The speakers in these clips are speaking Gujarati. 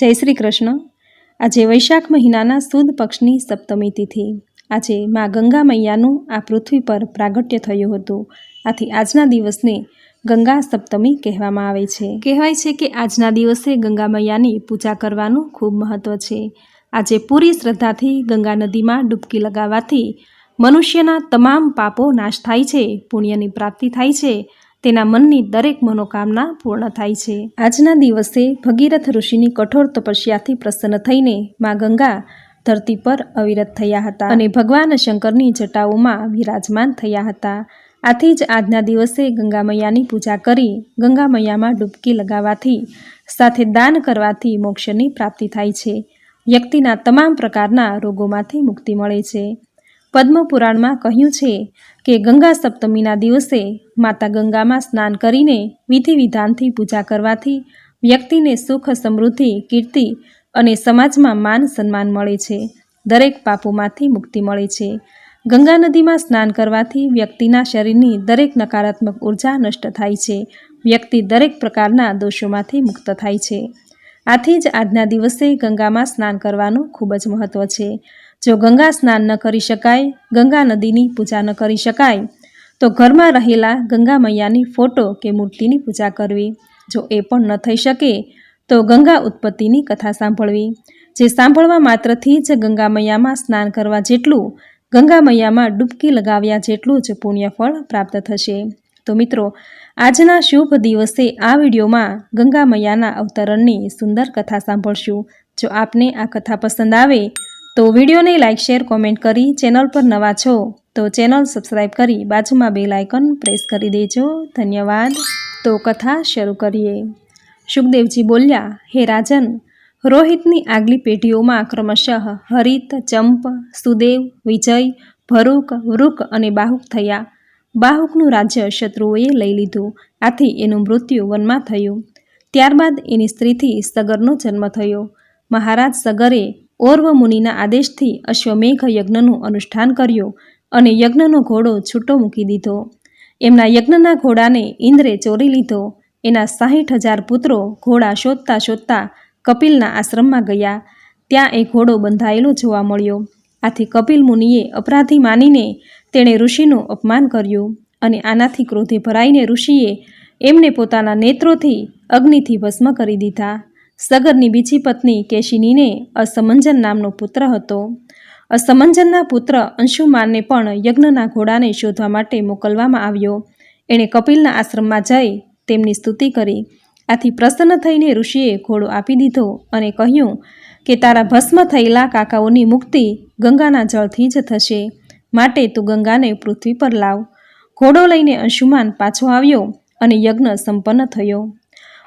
જય શ્રી કૃષ્ણ. આજે વૈશાખ મહિનાના સુદ પક્ષની સપ્તમી તિથિ. આજે મા ગંગા મૈયાનું આ પૃથ્વી પર પ્રાગટ્ય થયું હતું. આથી આજના દિવસને ગંગા સપ્તમી કહેવામાં આવે છે. કહેવાય છે કે આજના દિવસે ગંગા મૈયાની પૂજા કરવાનું ખૂબ મહત્ત્વ છે. આજે પૂરી શ્રદ્ધાથી ગંગા નદીમાં ડૂબકી લગાવવાથી મનુષ્યના તમામ પાપો નાશ થાય છે, પુણ્યની પ્રાપ્તિ થાય છે તેના મનની દરેક મનોકામના પૂર્ણ થાય છે. આજના દિવસે ભગીરથ ઋષિની કઠોર તપસ્યાથી પ્રસન્ન થઈને મા ગંગા ધરતી પર અવિરત થયા હતા અને ભગવાન શંકરની જટાઓમાં વિરાજમાન થયા હતા. આથી જ આજના દિવસે ગંગા મૈયાની પૂજા કરી ગંગા મૈયામાં ડૂબકી લગાવવાથી સાથે દાન કરવાથી મોક્ષની પ્રાપ્તિ થાય છે. વ્યક્તિના તમામ પ્રકારના રોગોમાંથી મુક્તિ મળે છે. પદ્મ પુરાણમાં કહ્યું છે કે ગંગા સપ્તમીના દિવસે માતા ગંગામાં સ્નાન કરીને વિધિ વિધાનથી પૂજા કરવાથી વ્યક્તિને સુખ, સમૃદ્ધિ, કીર્તિ અને સમાજમાં માન સન્માન મળે છે. દરેક પાપોમાંથી મુક્તિ મળે છે. ગંગા નદીમાં સ્નાન કરવાથી વ્યક્તિના શરીરની દરેક નકારાત્મક ઊર્જા નષ્ટ થાય છે. વ્યક્તિ દરેક પ્રકારના દોષોમાંથી મુક્ત થાય છે. આથી જ આજના દિવસે ગંગામાં સ્નાન કરવાનું ખૂબ જ મહત્ત્વ છે. જો ગંગા સ્નાન ન કરી શકાય, ગંગા નદીની પૂજા ન કરી શકાય, તો ઘરમાં રહેલા ગંગા મૈયાની ફોટો કે મૂર્તિની પૂજા કરવી. જો એ પણ ન થઈ શકે, તો ગંગા ઉત્પત્તિની કથા સાંભળવી. જે સાંભળવા માત્રથી જ ગંગા મૈયામાં સ્નાન કરવા જેટલું, ગંગા મૈયામાં ડૂબકી લગાવ્યા જેટલું જ પુણ્યફળ પ્રાપ્ત થશે. તો મિત્રો, આજના શુભ દિવસે આ વિડીયોમાં ગંગા મૈયાના અવતરણની સુંદર કથા સાંભળશું. જો આપને આ કથા પસંદ આવે તો વિડીયોને લાઇક, શેર, કોમેન્ટ કરી ચેનલ પર નવા છો તો ચેનલ સબસ્ક્રાઈબ કરી બાજુમાં બેલ આઇકન પ્રેસ કરી દેજો. ધન્યવાદ. તો કથા શરૂ કરીએ. સુખદેવજી બોલ્યા, હે રાજન, રોહિતની આગલી પેઢીઓમાં ક્રમશઃ હરિત, ચંપ, સુદેવ, વિજય, ભરૂક, વૃક અને બાહુક થયા. બાહુકનું રાજ્ય શત્રુઓએ લઈ લીધું. આથી એનું મૃત્યુ વનમાં થયું. ત્યારબાદ એની સ્ત્રીથી સગરનો જન્મ થયો. મહારાજ સગરે ઓર્વ મુનિના આદેશથી અશ્વમેઘ યજ્ઞનું અનુષ્ઠાન કર્યું અને યજ્ઞનો ઘોડો છૂટો મૂકી દીધો. એમના યજ્ઞના ઘોડાને ઇન્દ્રે ચોરી લીધો. એના સાહીઠ હજાર પુત્રો ઘોડા શોધતા શોધતા કપિલના આશ્રમમાં ગયા. ત્યાં એ ઘોડો બંધાયેલો જોવા મળ્યો. આથી કપિલ મુનિએ અપરાધી માનીને તેણે ઋષિનું અપમાન કર્યું અને આનાથી ક્રોધે ભરાઈને ઋષિએ એમને પોતાના નેત્રોથી અગ્નિથી ભસ્મ કરી દીધા. સગરની બીજી પત્ની કેશિનીને અસમંજન નામનો પુત્ર હતો. અસમંજનના પુત્ર અંશુમાનને પણ યજ્ઞના ઘોડાને શોધવા માટે મોકલવામાં આવ્યો. એણે કપિલના આશ્રમમાં જઈ તેમની સ્તુતિ કરી. આથી પ્રસન્ન થઈને ઋષિએ ઘોડો આપી દીધો અને કહ્યું કે, તારા ભસ્મ થયેલા કાકાઓની મુક્તિ ગંગાના જળથી જ થશે. માટે તું ગંગાને પૃથ્વી પર લાવ. ઘોડો લઈને અંશુમાન પાછો આવ્યો અને યજ્ઞ સંપન્ન થયો.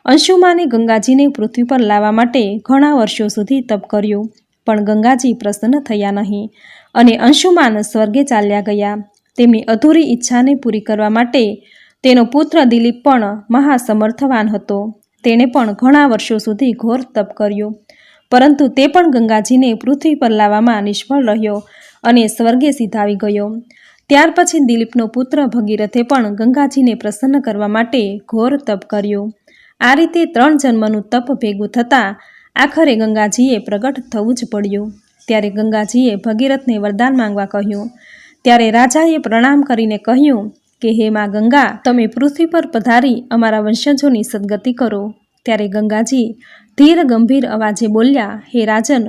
અંશુમાને ગંગાજીને પૃથ્વી પર લાવવા માટે ઘણા વર્ષો સુધી તપ કર્યું, પણ ગંગાજી પ્રસન્ન થયા નહીં અને અંશુમાન સ્વર્ગે ચાલ્યા ગયા. તેમની અધૂરી ઈચ્છાને પૂરી કરવા માટે તેનો પુત્ર દિલીપ પણ મહાસમર્થવાન હતો. તેણે પણ ઘણા વર્ષો સુધી ઘોર તપ કર્યો, પરંતુ તે પણ ગંગાજીને પૃથ્વી પર લાવવામાં નિષ્ફળ રહ્યો અને સ્વર્ગે સીધાવી ગયો. ત્યાર પછી દિલીપનો પુત્ર ભગીરથે પણ ગંગાજીને પ્રસન્ન કરવા માટે ઘોર તપ કર્યું. આ રીતે ત્રણ જન્મનું તપ ભેગું થતાં આખરે ગંગાજીએ પ્રગટ થવું જ પડ્યું. ત્યારે ગંગાજીએ ભગીરથને વરદાન માંગવા કહ્યું. ત્યારે રાજાએ પ્રણામ કરીને કહ્યું કે, હે માં ગંગા, તમે પૃથ્વી પર પધારી અમારા વંશજોની સદગતિ કરો. ત્યારે ગંગાજી ધીર ગંભીર અવાજે બોલ્યા, હે રાજન,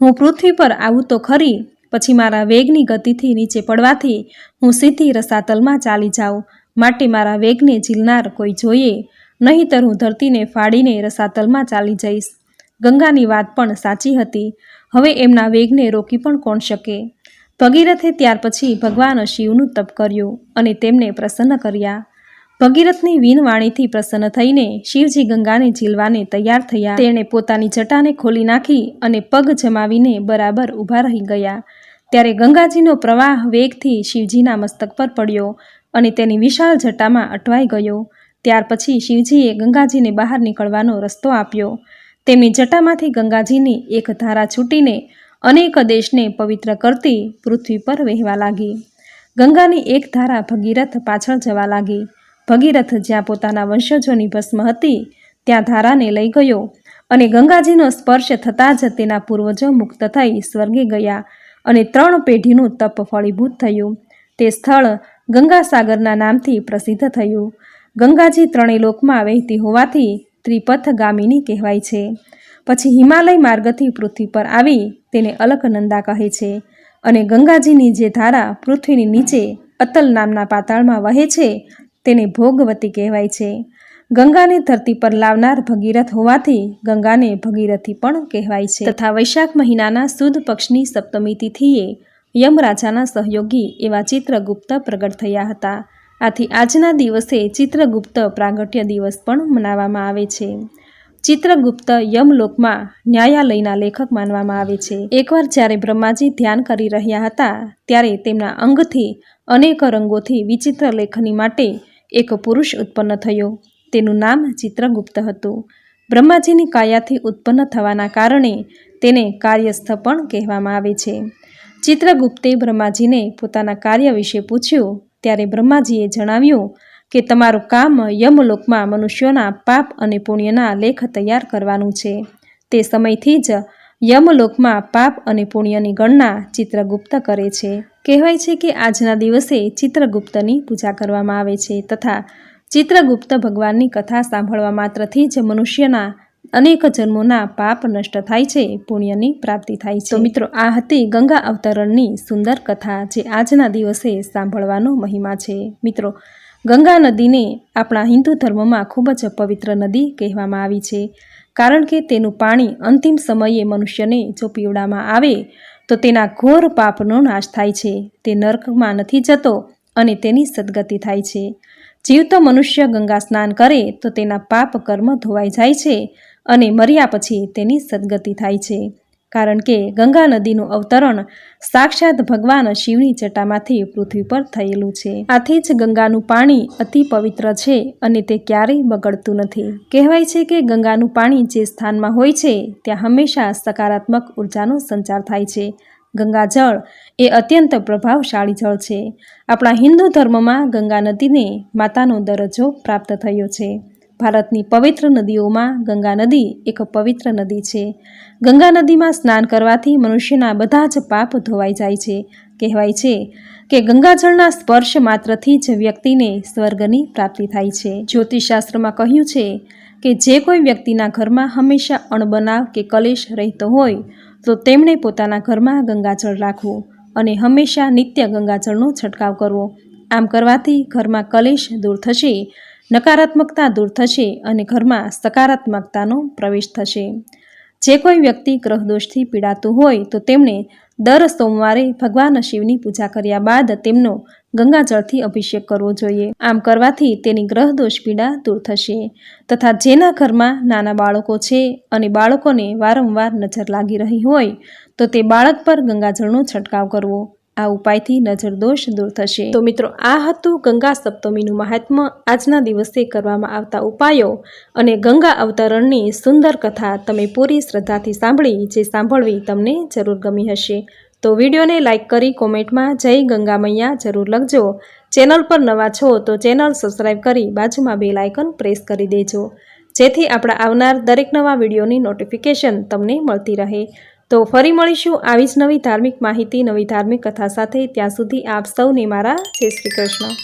હું પૃથ્વી પર આવું તો ખરી, પછી મારા વેગની ગતિથી નીચે પડવાથી હું સીધી રસાતલમાં ચાલી જાઉં. માટે મારા વેગને ઝીલનાર કોઈ જોઈએ. નહીંતર હું ધરતીને ફાડીને રસાતલમાં ચાલી જઈશ. ગંગાની વાત પણ સાચી હતી. હવે એમના વેગને રોકી પણ કોણ શકે? ભગીરથે ત્યાર પછી ભગવાન શિવનું તપ કર્યું અને તેમને પ્રસન્ન કર્યા. ભગીરથની વીનવાણીથી પ્રસન્ન થઈને શિવજી ગંગાને ઝીલવાને તૈયાર થયા. તેણે પોતાની જટાને ખોલી નાખી અને પગ જમાવીને બરાબર ઊભા રહી ગયા. ત્યારે ગંગાજીનો પ્રવાહ વેગથી શિવજીના મસ્તક પર પડ્યો અને તેની વિશાળ જટામાં અટવાઈ ગયો. ત્યાર પછી શિવજીએ ગંગાજીને બહાર નીકળવાનો રસ્તો આપ્યો. તેમની જટામાંથી ગંગાજીની એક ધારા છૂટીને અનેક દેશને પવિત્ર કરતી પૃથ્વી પર વહેવા લાગી. ગંગાની એક ધારા ભગીરથ પાછળ જવા લાગી. ભગીરથ જ્યાં પોતાના વંશજોની ભસ્મ હતી, ત્યાં ધારાને લઈ ગયો અને ગંગાજીનો સ્પર્શ થતાં જ તેના પૂર્વજો મુક્ત થઈ સ્વર્ગે ગયા અને ત્રણ પેઢીનું તપ ફળીભૂત થયું. તે સ્થળ ગંગાસાગરના નામથી પ્રસિદ્ધ થયું. ગંગાજી ત્રણેય લોકમાં વહેતી હોવાથી ત્રિપથ ગામિની કહેવાય છે. પછી હિમાલય માર્ગથી પૃથ્વી પર આવી તેને અલકનંદા કહે છે અને ગંગાજીની જે ધારા પૃથ્વીની નીચે અતલ નામના પાતાળમાં વહે છે તેને ભોગવતી કહેવાય છે. ગંગાને ધરતી પર લાવનાર ભગીરથ હોવાથી ગંગાને ભગીરથી પણ કહેવાય છે. તથા વૈશાખ મહિનાના સુદ પક્ષની સપ્તમી તિથિએ યમરાજાના સહયોગી એવા ચિત્રગુપ્ત પ્રગટ થયા હતા. આથી આજના દિવસે ચિત્રગુપ્ત પ્રાગટ્ય દિવસ પણ મનાવવામાં આવે છે. ચિત્રગુપ્ત યમલોકમાં ન્યાયાલયના લેખક માનવામાં આવે છે. એકવાર જ્યારે બ્રહ્માજી ધ્યાન કરી રહ્યા હતા, ત્યારે તેમના અંગથી અનેક રંગોથી વિચિત્ર લેખની માટે એક પુરુષ ઉત્પન્ન થયો. તેનું નામ ચિત્રગુપ્ત હતું. બ્રહ્માજીની કાયાથી ઉત્પન્ન થવાના કારણે તેને કાર્યસ્થ પણ કહેવામાં આવે છે. ચિત્રગુપ્તે બ્રહ્માજીને પોતાના કાર્ય વિશે પૂછ્યું ત્યારે બ્રહ્માજીએ જણાવ્યું કે તમારું કામ યમલોકમાં મનુષ્યોના પાપ અને પુણ્યના લેખ તૈયાર કરવાનું છે. તે સમયથી જ યમલોકમાં પાપ અને પુણ્યની ગણના ચિત્રગુપ્ત કરે છે. કહેવાય છે કે આજના દિવસે ચિત્રગુપ્તની પૂજા કરવામાં આવે છે તથા ચિત્રગુપ્ત ભગવાનની કથા સાંભળવા માત્રથી જ મનુષ્યના અનેક જન્મોના પાપ નષ્ટ થાય છે, પુણ્યની પ્રાપ્તિ થાય છે. મિત્રો, આ હતી ગંગા અવતરણની સુંદર કથા જે આજના દિવસે સાંભળવાનો મહિમા છે. મિત્રો, ગંગા નદીને આપણા હિન્દુ ધર્મમાં ખૂબ જ પવિત્ર નદી કહેવામાં આવી છે. કારણ કે તેનું પાણી અંતિમ સમયે મનુષ્યને જો પીવડામાં આવે, તો તેના ઘોર પાપનો નાશ થાય છે. તે નર્કમાં નથી જતો અને તેની સદગતિ થાય છે. જીવતો મનુષ્ય ગંગા સ્નાન કરે તો તેના પાપ કર્મ ધોવાઈ જાય છે અને મર્યા પછી તેની સદગતિ થાય છે. કારણ કે ગંગા નદીનું અવતરણ સાક્ષાત ભગવાન શિવની જટામાંથી પૃથ્વી પર થયેલું છે. આથી જ ગંગાનું પાણી અતિ પવિત્ર છે અને તે ક્યારેય બગડતું નથી. કહેવાય છે કે ગંગાનું પાણી જે સ્થાનમાં હોય છે, ત્યાં હંમેશા સકારાત્મક ઉર્જાનો સંચાર થાય છે. ગંગાજળ એ અત્યંત પ્રભાવશાળી જળ છે. આપણા હિન્દુ ધર્મમાં ગંગા નદીને માતાનો દરજ્જો પ્રાપ્ત થયો છે. ભારતની પવિત્ર નદીઓમાં ગંગા નદી એક પવિત્ર નદી છે. ગંગા નદીમાં સ્નાન કરવાથી મનુષ્યના બધા જ પાપ ધોવાઈ જાય છે. કહેવાય છે કે ગંગાજળના સ્પર્શ માત્રથી જ વ્યક્તિને સ્વર્ગની પ્રાપ્તિ થાય છે. જ્યોતિષશાસ્ત્રમાં કહ્યું છે કે જે કોઈ વ્યક્તિના ઘરમાં હંમેશા અણબનાવ કે કલેશ રહેતો હોય તો તેમણે પોતાના ઘરમાં ગંગાજળ રાખવું અને હંમેશા નિત્ય ગંગાજળનો છંટકાવ કરવો. આમ કરવાથી ઘરમાં કલેશ દૂર થશે, નકારાત્મકતા દૂર થશે અને ઘરમાં સકારાત્મકતાનો પ્રવેશ થશે. જે કોઈ વ્યક્તિ ગ્રહદોષથી પીડાતું હોય તો તેમણે દર સોમવારે ભગવાન શિવની પૂજા કર્યા બાદ તેમનો ગંગાજળથી અભિષેક કરવો જોઈએ. આમ કરવાથી તેની ગ્રહદોષ પીડા દૂર થશે. તથા જેના ઘરમાં નાના બાળકો છે અને બાળકોને વારંવાર નજર લાગી રહી હોય, તો તે બાળક પર ગંગાજળનો છંટકાવ કરવો. આ ઉપાયથી નજર દોષ દૂર થશે. તો મિત્રો, આ હતું ગંગા સપ્તમીનું મહાત્મ્ય આજના દિવસે કરવામાં આવતા ઉપાયો અને ગંગા અવતરણની સુંદર કથા તમે પૂરી શ્રદ્ધાથી સાંભળી, જે સાંભળવી તમને જરૂર ગમી હશે. તો વિડીયોને લાઇક કરી કોમેન્ટમાં જય ગંગા મૈયા જરૂર લખજો. ચેનલ પર નવા છો તો ચેનલ સબસ્ક્રાઈબ કરી બાજુમાં બે લાઇકન પ્રેસ કરી દેજો. જેથી આપણા આવનાર દરેક નવા વિડીયોની નોટિફિકેશન તમને મળતી રહે. તો ફરી મળીશું આવી જ નવી ધાર્મિક માહિતી, નવી ધાર્મિક કથા સાથે. ત્યાં સુધી આપ સૌને મારા જય શ્રી કૃષ્ણ.